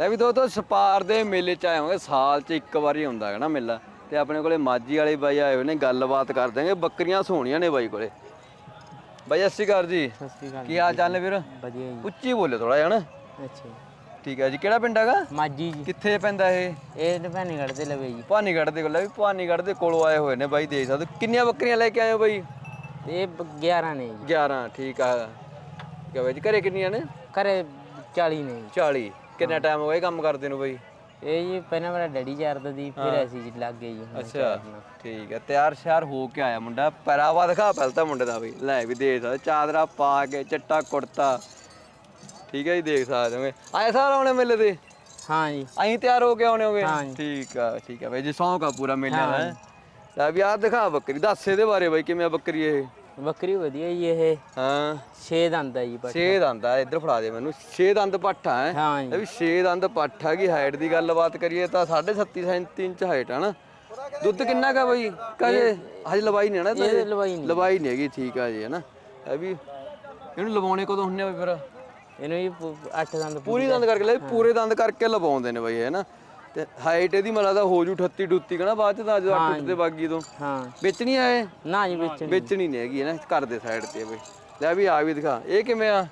ਲੈ ਵੀ ਦੋਸਤੋ ਸਪਾਰ ਦੇ ਮੇਲੇ ਚ ਆਏ ਹੋਗੇ। ਸਾਲ ਚ ਇੱਕ ਵਾਰੀ ਹੁੰਦਾ ਹੈ ਨਾ ਮੇਲਾ। ਤੇ ਆਪਣੇ ਕੋਲੇ ਮਾਜੀ ਵਾਲੇ ਬਾਈ ਆਏ ਹੋਏ ਨੇ ਗੱਲਬਾਤ ਕਰ ਦਾਂਗੇ ਬੱਕਰੀਆਂ ਸੋਹਣੀਆਂ ਨੇ ਬਾਈ ਕੋਲੇ। ਬਾਈ ਸਤਿ ਸ਼੍ਰੀ ਅਕਾਲ ਜੀ। ਸਤਿ ਸ਼੍ਰੀ ਅਕਾਲ ਕੀ ਹਾਲ ਚਾਲ ਨੇ ਵੀਰ? ਵਧੀਆ ਜੀ। ਉੱਚੀ ਬੋਲੇ ਥੋੜਾ ਜਿਹਾ ਨਾ ਅੱਛਾ। ਠੀਕ ਹੈ ਜੀ। ਕਿਹੜਾ ਪਿੰਡ ਹੈਗਾ? ਮਾਜੀ ਜੀ। ਕਿੱਥੇ ਪੈਂਦਾ ਇਹ? ਇਹ ਡਪੈਣੀ ਕੱਢਦੇ ਲਵੇ ਜੀ। ਭਾਨੀਗੜ੍ਹ ਦੇ ਕੋਲ ਵੀ ਭਾਨੀਗੜ੍ਹ ਦੇ ਕੋਲੋਂ ਆਏ ਹੋਏ ਨੇ ਬਾਈ ਦੇਖ ਸਕਦੇ। ਕਿੰਨੀਆਂ ਬੱਕਰੀਆਂ ਲੈ ਕੇ ਆਏ ਹੋ ਬਾਈ? ਇਹ ਬ- 11 ਨੇ ਜੀ। 11 ਠੀਕ ਆ। ਠੀਕ ਆ ਬਾਈ ਜੀ। ਘਰੇ ਕਿੰਨੀਆਂ ਨੇ? ਘਰੇ 40 ਨੇ ਜੀ। 40 ਕਿੰਨਾ ਟਾਈਮ ਹੋ ਗਿਆ ਇਹ ਕੰਮ ਕਰਦੇ ਨੂੰ ਬਾਈ? ਇਹ ਜੀ ਪਹਿਲਾਂ ਮੇਰਾ ਡੈਡੀ ਚਾਰਦਾ ਦੀ ਫਿਰ ਅਸੀਂ ਜੀ ਲੱਗ ਗਏ ਜੀ ਹੁਣ ਅੱਛਾ ਚਾਰਨਾ। ਠੀਕ ਹੈ ਤਿਆਰ ਸ਼ਿਆਰ ਹੋ ਕੇ ਆਇਆ ਮੁੰਡਾ। ਪਹਿਰਾਵਾ ਦਿਖਾ ਪਹਿਲ ਤਾਂ ਮੁੰਡੇ ਦਾ ਵੀ। ਲੈ ਵੀ ਦੇਖ ਸਕਦੇ ਚਾਦਰਾ ਪਾ ਕੇ ਚਿੱਟਾ ਕੁੜਤਾ। ਠੀਕ ਹੈ ਜੀ ਦੇਖ ਸਕਦੇ ਹੋਗੇ। ਆਏ ਸਾਰ ਆਉਣੇ ਮੇਲੇ ਤੇ? ਹਾਂ ਜੀ। ਅਹੀਂ ਤਿਆਰ ਹੋ ਕੇ ਆਉਣੇ ਹੋਗੇ? ਹਾਂ ਜੀ। ਠੀਕ ਆ ਠੀਕ ਆ। ਬਾਈ ਜੀ ਸੌਂਕ ਆ ਪੂਰਾ ਮੇਲੇ ਦਾ ਹੈਂ। ਲੈ ਵੀ ਆਹ ਦਿਖਾ ਬੱਕਰੀ। ਦੱਸ ਇਹਦੇ ਬਾਰੇ ਬਾਈ ਕਿਵੇਂ ਆ ਬੱਕਰੀ ਇਹ? ਬੱਕਰੀ ਵਧੀਆ ਜੀ ਇਹ। ਹਾਂ। 6 ਦੰਦ ਆ ਜੀ ਪਰ ਛੇ ਦੰਦ ਆ ਇੱਧਰ ਫੜਾ ਦੇ ਮੈਨੂੰ। ਛੇ ਦੰਦ ਪੱਠਾ ਹੈ। ਹਾਂ ਇਹ ਜੀ ਵੀ ਛੇ ਦੰਦ ਪੱਠ ਹੈਗੀ ਹਾਈਟ ਦੀ ਗੱਲਬਾਤ ਕਰੀਏ ਤਾਂ 37 37 ਇੰਚ ਹਾਈਟ ਹੈ ਨਾ। ਦੁੱਧ ਕਿੰਨਾ ਕਾ ਬਈ? ਕਹੇ ਹਜੇ ਲਵਾਈ ਨਹੀਂ ਹੈ ਨਾ ਇਹ ਲਵਾਈ ਨਹੀਂ। ਲਵਾਈ ਨਹੀਂ ਹੈਗੀ ਠੀਕ ਆ ਜੀ ਹੈ ਨਾ। ਇਹ ਵੀ ਇਹਨੂੰ ਲਵਾਉਣੇ ਕਦੋਂ ਹੁੰਨੇ ਆ ਬਈ ਫਿਰ? ਇਹਨੂੰ ਜੀ 8 ਦੰਦ ਪੂਰੀ ਦੰਦ ਕਰਕੇ ਲੈ ਪੂਰੇ ਦੰਦ ਕਰਕੇ ਲਵਾਉਂਦੇ ਨੇ ਬਈ ਹੈ ਨਾ। ਤੇ ਹਾਈਟ ਇਹਦੀ ਮਤਲਬ ਦਾ ਹੋ ਜੂ 38 ਡੂਤੀ ਕਹਣਾ ਬਾਅਦ ਚ ਤਾਂ ਜਦੋਂ ਅੱਠ ਉੱਤੇ ਬਾਗੀ ਤੋਂ। ਹਾਂ। ਵੇਚਣੀ ਆ ਇਹ? ਨਾ ਜੀ ਵਿੱਚ ਵੇਚਣੀ ਨਹੀਂ ਹੈਗੀ ਨਾ ਘਰ ਦੇ ਸਾਈਡ ਤੇ ਆ ਬਈ। ਲੈ ਵੀ ਆ ਵੀ ਦਿਖਾ। ਇਹ ਕਿਵੇਂ ਆ?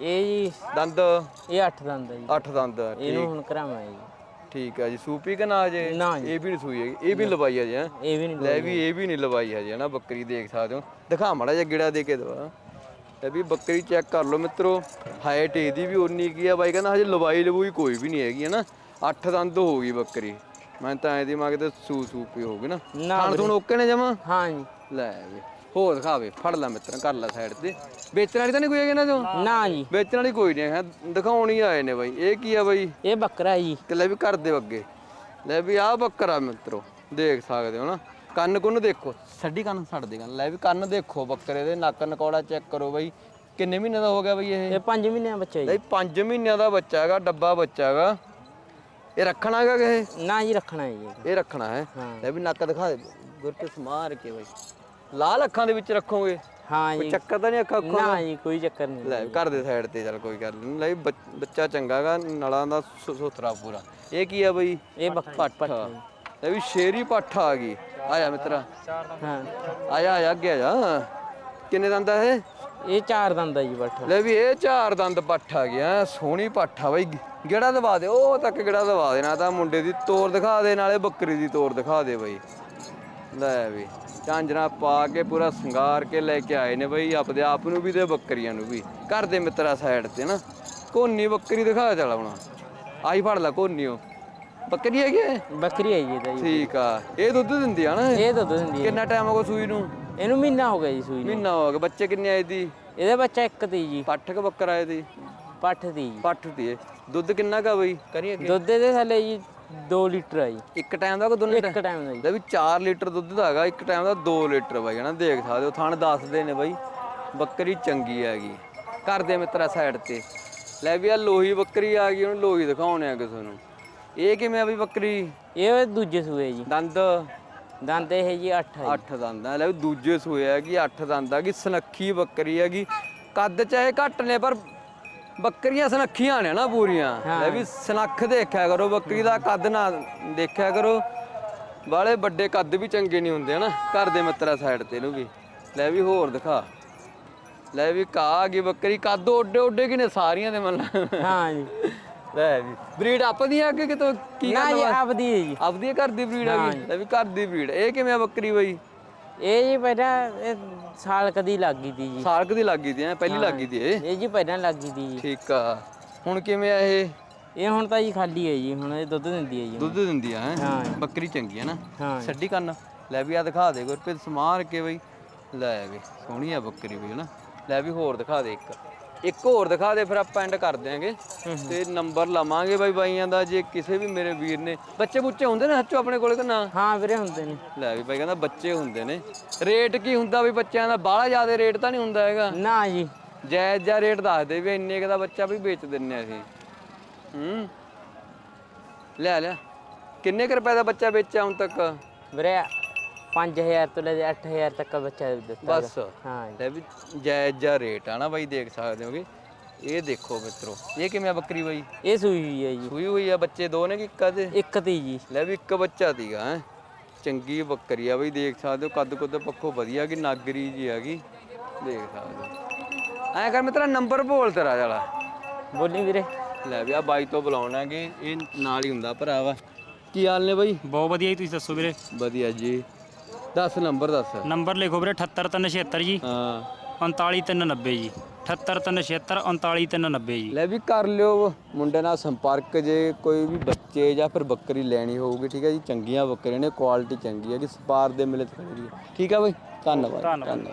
ਇਹ ਜੀ ਦੰਦ? ਇਹ 8 ਦੰਦ ਆ ਜੀ। 8 ਦੰਦ ਆ। ਇਹਨੂੰ ਹੁਣ ਕਰਾਵਾਂ ਜੀ। ਠੀਕ ਹੈ ਜੀ ਸੂਪੀ ਕਿ ਨਾ ਜੇ ਜੀ। ਇਹ ਵੀ ਨਹੀਂ ਸੂਈ ਹੈਗੀ। ਇਹ ਵੀ ਲਵਾਈ ਹੈ? ਜੀ। ਇਹ ਵੀ ਨਹੀਂ ਲੈ ਵੀ ਇਹ ਵੀ ਨਹੀਂ ਲਵਾਈ ਹੈ ਜੀ ਨਾ ਬੱਕਰੀ ਦੇਖ ਸਕਦੇ ਹੋ। ਦਿਖਾ ਮੜਾ ਜਿਹਾ ਗਿੜਾ ਦੇ ਕੇ ਦਵਾ ਲੈ ਵੀ ਬੱਕਰੀ ਚੈੱਕ ਕਰ ਲਓ ਮਿੱਤਰੋ। ਹਾਈਟ ਇਹਦੀ ਵੀ ਉਨੀ ਕੀ ਆ ਬਾਈ ਕਹਿੰਦਾ ਹਜੇ ਲਵਾਈ ਲਵੂਈ ਕੋਈ ਵੀ ਨਹੀਂ ਹੈਗੀ ਹੈ ਨਾ ਅੱਠ ਦੰਦ ਹੋ ਗਈ ਬੱਕਰੀ। ਮੈਂ ਤਾਂ ਐ ਦੀ ਮੰਗਦੇ ਸੂ ਸੂਪੀ ਹੋ ਗਈ ਨਾ। ਨਾ ਖਾਣ ਤੋਂ ਓਕੇ ਨੇ ਜਮਾ? ਹਾਂ ਜੀ। ਲੈ ਵੀ ਹੋਰ ਦਿਖਾਵੇ ਫੜ ਲੈ ਮਿੱਤਰ ਕਰ ਲੈ ਸਾਈਡ ਤੇ। ਵੇਚਣ ਵਾਲੀ ਤਾਂ ਨਹੀਂ ਕੋਈ ਹੈਗੀ ਨਾ ਜੋ ਨਾ ਜੀ। ਵੇਚਣ ਵਾਲੀ ਕੋਈ ਨਹੀਂ ਹੈ। ਦਿਖਾਉਣ ਹੀ ਆਏ ਨੇ ਬਾਈ। ਇਹ ਕੀ ਆ ਬਾਈ? ਇਹ ਬੱਕਰਾ ਜੀ। ਤੇ ਲੈ ਵੀ ਕਰ ਦੇ ਅੱਗੇ। ਲੈ ਵੀ ਆਹ ਬੱਕਰਾ ਮਿੱਤਰੋ ਦੇਖ ਸਕਦੇ ਹੋ ਨਾ। ਕੰਨ ਕੁੰਨ ਦੇਖੋ। ਛੱਡੀ ਕੰਨ ਛੱਡ ਦੇ ਕੰਨ। ਲੈ ਵੀ ਕੰਨ ਦੇਖੋ ਬੱਕਰੇ ਦੇ ਨੱਕ ਨਕੌੜਾ ਚੈੱਕ ਕਰੋ ਬਈ। ਕਿੰਨੇ ਮਹੀਨੇ ਦਾ ਹੋ ਗਿਆ ਬਈ ਇਹ? ਇਹ 5 ਮਹੀਨਿਆਂ ਦਾ ਬੱਚਾ ਜੀ। ਲੈ 5 ਮਹੀਨਿਆਂ ਦਾ ਬੱਚਾ ਹੈਗਾ ਡੱਬਾ ਬੱਚਾ ਹੈਗਾ। ਇਹ ਰੱਖਣਾ ਹੈਗਾ ਕਿ ਇਹ ਨਾ ਜੀ ਰੱਖਣਾ ਹੈ ਜੀ। ਇਹ ਰੱਖਣਾ ਹੈ। ਹਾਂ। ਲੈ ਵੀ ਨੱਕ ਦਿਖਾ ਦੇ ਗੁਰਪ੍ਰੀਤ ਮਾਰ ਕੇ ਬਈ। ਲਾਲ ਅੱਖਾਂ ਦੇ ਵਿੱਚ ਰੱਖੋਗੇ? ਹਾਂ ਕੋਈ ਜੀ। ਚੱਕਰ ਤਾਂ ਨਹੀਂ ਅੱਖਾਂ ਅੱਖਾਂ ਨਾ ਜੀ ਕੋਈ ਚੱਕਰ ਨਹੀਂ। ਲੈ ਘਰ ਦੇ ਸਾਈਡ ਤੇ ਚੱਲ ਕੋਈ ਗੱਲ ਨਹੀਂ। ਲੈ ਵੀ ਬੱਚ- ਬੱਚਾ ਚੰਗਾਗਾ ਨਲਾਂ ਦਾ ਸੁ- ਸੁਥਰਾ ਪੂਰਾ। ਇਹ ਕੀ ਆ ਬਈ? ਇਹ ਬੱਕ ਪੱਠ। ਲੈ ਵੀ ਸ਼ੇਰੀ ਪੱਠ ਆ ਗਈ। ਆਇਆ ਮਿੱਤਰਾ। ਹਾਂ। ਆਇਆ ਆਇਆ ਅੱਗੇ ਆ ਜਾ। ਕਿੰਨੇ ਦੰਦ ਆ ਇਹ? ਇਹ ਚਾਰ ਦੰਦ ਆ ਜੀ ਬੱਠ। ਲੈ ਵੀ ਇਹ ਚਾਰ ਦੰਦ ਪੱਠ ਆ ਗਿਆ ਸੋਹਣੀ ਪੱਠ ਆ ਬਈ। ਗੇੜਾ ਦਵਾ ਦੇ ਉਹ ਤੱਕ ਗੇੜਾ ਦਵਾ ਦੇਣਾ ਤਾਂ ਮੁੰਡੇ ਦੀ ਤੋਰ ਦਿਖਾ ਦੇ ਨਾਲੇ ਬੱਕਰੀ ਦੀ ਤੋਰ ਦਿਖਾ ਦੇ ਬਈ। ਲੈ ਵੀ ਝਾਂਜਰਾ ਪਾ ਕੇ ਪੂਰਾ ਸ਼ਿੰਗਾਰ ਕੇ ਲੈ ਕੇ ਆਏ ਨੇ ਬਈ ਆਪਦੇ ਆਪ ਨੂੰ ਵੀ ਤੇ ਬੱਕਰੀਆਂ ਨੂੰ ਵੀ। ਘਰ ਦੇ ਮਿੱਤਰਾ ਸਾਈਡ ਤੇ ਨਾ ਕੋਨੀ ਬੱਕਰੀ ਦਿਖਾ ਚੱਲ ਹੁਣ। ਆਈ ਫੜ ਲੈ ਕੋਨੀਓ ਬੱਕਰੀ ਹੈਗੀ ਇਹ? ਬੱਕਰੀ ਹੈ ਜੀ ਇਹਦਾ ਜੀ। ਠੀਕ ਆ। ਇਹ ਦੁੱਧ ਦਿੰਦੀ ਆ ਨਾ ਇਹ? ਇਹ ਦੁੱਧ ਦਿੰਦੀ ਹੈ ਕਿੰਨਾ ਟਾਈਮ ਹੋ ਗਿਆ ਸੂਈ ਨੂੰ? ਇਹਨੂੰ ਮਹੀਨਾ ਹੋ ਗਿਆ ਜੀ ਸੂਈ ਨੂੰ। ਮਹੀਨਾ ਹੋ ਗਿਆ ਬੱਚੇ ਕਿੰਨੇ ਆਏ ਦੀ? ਇਹਦਾ ਬੱਚਾ ਇੱਕ ਤੀ ਜੀ। ਪੱਠ ਕ ਬੱਕਰ ਆਏ ਦੀ? ਪੱਠ ਦੀ ਜੀ। ਪੱਠ ਦੀ। ਦੁੱਧ ਕਿੰਨਾ ਕਾ ਬਈ? ਕਰੀਏ ਅੱਗੇ। ਦੁੱਧ ਦੇ ਥੱਲੇ ਜੀ 2 ਲੀਟਰ ਆ ਜੀ। ਇੱਕ ਟਾਈਮ ਦਾ ਕੋ ਦੋਨੇ ਇੱਕ ਟਾਈਮ ਦਾ ਜੀ। ਲੈ ਵੀ 4 ਲੀਟਰ ਦੁੱਧ ਦਾ ਹੈਗਾ ਇੱਕ ਟਾਈਮ ਦਾ 2 ਲੀਟਰ ਬਾਈ ਹਨਾ? ਦੇਖ ਸਕਦੇ ਹੋ ਥਣ ਦੱਸਦੇ ਨੇ ਬਾਈ ਬੱਕਰੀ ਚੰਗੀ ਹੈਗੀ। ਘਰ ਦੇ ਮਿੱਤਰਾ ਸਾਈਡ ਤੇ। ਲੈ ਵੀ ਆ ਲੋਹੀ ਬੱਕਰੀ ਆ ਗਈ ਉਹਨੂੰ ਲੋਹੀ ਦਿਖਾਉਣੇ ਆ ਕਿਸੇ ਨੂੰ। ਇਹ ਕਿਵੇਂ ਆ ਵੀ ਬੱਕਰੀ? ਇਹ ਦੂਜੇ ਸੂਏ ਜੀ। ਦੰਦ? ਦੰਦ ਇਹ ਜੀ 8 ਆ 8 ਦੰਦ ਆ। ਲੈ ਵੀ ਦੂਜੇ ਸੂਏ ਹੈਗੀ 8 ਦੰਦ ਹੈਗੀ ਸਨੱਖੀ ਬੱਕਰੀ ਹੈਗੀ ਕੱਦ ਚਾਹੇ ਘੱਟ ਨੇ ਪਰ ਬੱਕਰੀਆਂ ਸਨੱਖੀਆਂ ਨੇ ਨਾ ਪੂਰੀਆਂ। ਲੈ ਵੀ ਸਨੱਖ ਦੇਖਿਆ ਕਰੋ ਬੱਕਰੀ ਦਾ ਕੱਦ ਨਾ ਦੇਖਿਆ ਕਰੋ। ਬਾਲੇ ਵੱਡੇ ਕੱਦ ਵੀ ਚੰਗੇ ਨਹੀਂ ਹੁੰਦੇ ਹਨਾ ਘਰ ਦੇ ਮਿੱਤਰਾ ਸਾਈਡ ਤੇ ਨੂੰ ਵੀ। ਲੈ ਵੀ ਹੋਰ ਦਿਖਾ। ਲੈ ਵੀ ਕਾ ਆ ਗਈ ਬੱਕਰੀ ਕੱਦ ਓਡੇ ਓਡੇ ਕਿ ਨੇ ਸਾਰੀਆਂ ਦੇ ਮਨ ਹਾਂ ਜੀ। ਲੈ ਵੀ ਬਰੀਡ ਆਪਦੀ ਆ ਕਿ ਕਿਤੋਂ ਕੀ ਨਾ ਜੀ ਆਪਦੀ ਹੈ ਜੀ। ਆਪਦੀ ਘਰ ਦੀ ਬਰੀਡ ਆ ਗਈ? ਲੈ ਵੀ ਘਰ ਦੀ ਬਰੀਡ। ਇਹ ਕਿਵੇਂ ਆ ਬੱਕਰੀ ਬਈ? ਇਹ ਜੀ ਪਹਿਲਾਂ ਇਹ ਸਾਲ ਕਦੀ ਲੱਗ ਤੀ ਜੀ। ਸਾਲਕ ਦੀ ਲੱਗੀ ਦੀ ਐ ਪਹਿਲੀ ਲੱਗੀ ਦੀ ਇਹ? ਇਹ ਜੀ ਪਹਿਲਾਂ ਲੱਗ ਤੀ ਜੀ। ਠੀਕ ਆ। ਹੁਣ ਕਿਵੇਂ ਆ ਇਹ? ਇਹ ਹੁਣ ਤਾਂ ਜੀ ਖਾਲੀ ਹੈ ਜੀ ਹੁਣ ਇਹ ਦੁੱਧ ਦਿੰਦੀ ਹੈ ਜੀ ਦੁੱਧ ਦਿੰਦੀ ਆ ਹੈ? ਹਾਂ। ਬੱਕਰੀ ਚੰਗੀ ਆ ਨਾ? ਹਾਂ ਛੱਡੀ ਕੰਨ। ਲੈ ਵੀ ਆ ਦਿਖਾ ਦੇ ਗੁਰਪ੍ਰੀਤ ਸਮਾਰ ਕੇ ਬਈ। ਲੈ ਵੀ ਸੋਹਣੀ ਆ ਬੱਕਰੀ ਵੀ ਹਨਾ? ਲੈ ਵੀ ਹੋਰ ਦਿਖਾ ਦੇ ਇੱਕ। ਇੱਕ ਹੋਰ ਦਿਖਾ ਦੇ ਫਿਰ ਆਪਾਂ ਐਂਡ ਕਰ ਦਿਆਂਗੇ। ਤੇ ਨੰਬਰ ਲਵਾਂਗੇ ਬਾਈ ਬਾਈਆਂ ਦਾ ਜੇ ਕਿਸੇ ਵੀ ਮੇਰੇ ਵੀਰ ਨੇ ਬੱਚੇ ਬੁੱਚੇ ਹੁੰਦੇ ਨੇ ਹੱਚੋ ਆਪਣੇ ਕੋਲੇ ਕਿ ਨਾ? ਹਾਂ ਵੀਰੇ ਹੁੰਦੇ ਨੇ। ਲੈ ਵੀ ਬਾਈ ਕਹਿੰਦਾ ਬੱਚੇ ਹੁੰਦੇ ਨੇ। ਰੇਟ ਕੀ ਹੁੰਦਾ ਵੀ ਬੱਚਿਆਂ ਦਾ? ਬਾਹਲਾ ਜ਼ਿਆਦਾ ਰੇਟ ਤਾਂ ਨਹੀਂ ਹੁੰਦਾ ਹੈਗਾ। ਨਾ ਜੀ। ਜਾਇਜ਼ ਜਿਹਾ ਰੇਟ ਦੱਸ ਦੇ ਵੀ ਇੰਨੇ ਕੁ ਦਾ ਬੱਚਾ ਵੀ ਵੇਚ ਦਿੰਨੇ ਆ ਅਸੀਂ। ਹੂੰ। ਲੈ ਲੈ। ਕਿੰਨੇ ਕੁ ਰੁਪਏ ਦਾ ਬੱਚਾ ਵੇਚਿਆ ਹੁਣ ਤੱਕ? ਵੀਰੇ 5000 ਤੋਂ ਲੈ ਕੇ 8000 ਤੱਕ ਬੱਚਾ ਦਿੱਤਾ ਬਸ। ਹਾਂ ਲੈ ਵੀ ਜਾਇਜ਼ ਜਿਹਾ ਰੇਟ ਆ ਨਾ ਬਾਈ ਦੇਖ ਸਕਦੇ ਹੋਗੇ। ਇਹ ਦੇਖੋ ਮਿੱਤਰੋ ਇਹ ਕਿਵੇਂ ਆ ਬੱਕਰੀ ਬਾਈ? ਇਹ ਸੂਈ ਹੋਈ ਹੈ ਜੀ। ਸੂਈ ਹੋਈ ਆ ਬੱਚੇ ਦੋ ਨੇ ਕਿ ਇੱਕ ਦੇ ਇੱਕ ਤੀ ਜੀ। ਲੈ ਵੀ ਇੱਕ ਬੱਚਾ ਤੀਗਾ ਹੈ। ਚੰਗੀ ਬੱਕਰੀ ਆ ਬਈ ਦੇਖ ਸਕਦੇ ਹੋ ਕੱਦ ਕੁੱਦ ਪੱਖੋਂ ਵਧੀਆ ਕਿ ਨਾਗਰੀ ਜੀ ਹੈਗੀ। ਦੇਖ ਸਕਦੇ ਹੋ। ਐਂ ਕਰ ਮਿੱਤਰਾ ਨੰਬਰ ਬੋਲ ਤੇਰਾ ਵਾਲਾ ਬੋਲੀ ਵੀਰੇ। ਲੈ ਵੀ ਆ ਬਾਈ ਤੋਂ ਬੁਲਾਉਣਾਗੇ ਇਹ ਨਾਲ ਹੀ ਹੁੰਦਾ ਭਰਾਵਾ ਕੀ ਹਾਲ ਨੇ ਬਾਈ? ਬਹੁਤ ਵਧੀਆ ਜੀ ਤੁਸੀਂ ਦੱਸੋ ਵੀਰੇ। ਵਧੀਆ ਜੀ। ਦੱਸ ਨੰਬਰ ਦੱਸ। ਨੰਬਰ ਲਿਖੋ ਵੀਰੇ 78376 ਜੀ। ਹਾਂ। 39390 ਜੀ। 78376 39390 ਜੀ। ਲੈ ਵੀ ਕਰ ਲਿਓ ਮੁੰਡੇ ਨਾਲ ਸੰਪਰਕ ਜੇ ਕੋਈ ਵੀ ਬੱਚੇ ਜਾਂ ਫਿਰ ਬੱਕਰੀ ਲੈਣੀ ਹੋਊਗੀ ਠੀਕ ਹੈ ਜੀ ਚੰਗੀਆਂ ਬੱਕਰੀਆਂ ਨੇ ਕੁਆਲਿਟੀ ਚੰਗੀ ਹੈ ਕਿ ਸਪਾਰ ਦੇ ਮਿਲੇ ਖੜੀ ਹੈ। ਠੀਕ ਹੈ ਬਾਈ ਧੰਨਵਾਦ। ਧੰਨਵਾਦ।